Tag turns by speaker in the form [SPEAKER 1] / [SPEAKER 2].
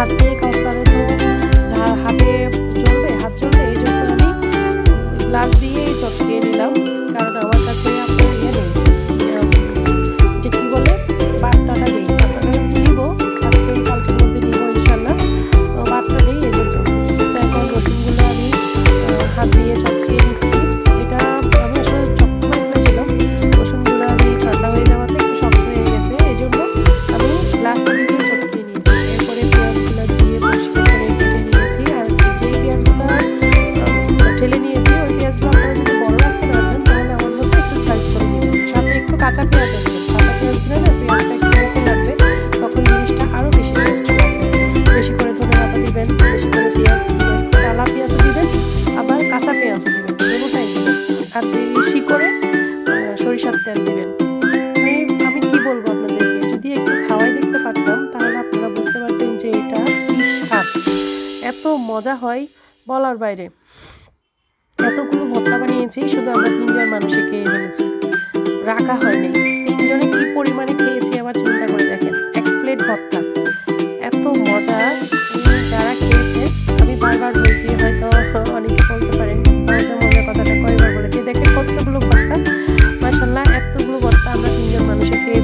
[SPEAKER 1] I've big. দিয়ে একটু খাওয়াই দেখতে পারতাম, তাহলে আপনারা বুঝতে পারতেন যে এটা শাক এত মজা হয় বলার বাইরে। এতগুলো ভর্তা বানিয়েছি, শুধু আমরা তিনজন মানুষে খেয়ে ফেলেছি। রাখা হয়নি। তিনজনে কি পরিমাণে খেয়েছি আবার চিন্তা করে দেখেন। এক প্লেট ভর্তা। এত মজা যারা খেয়েছে, আমি বারবার বলছি, হয়তো অনেকে বলতে পারেন, হয়তো মজার কথাটা কয়েকবার বলেছি, দেখেন কতগুলো ভর্তা। মাসাল্লাহ এতগুলো ভর্তা আমরা তিনজন মানুষে খেয়ে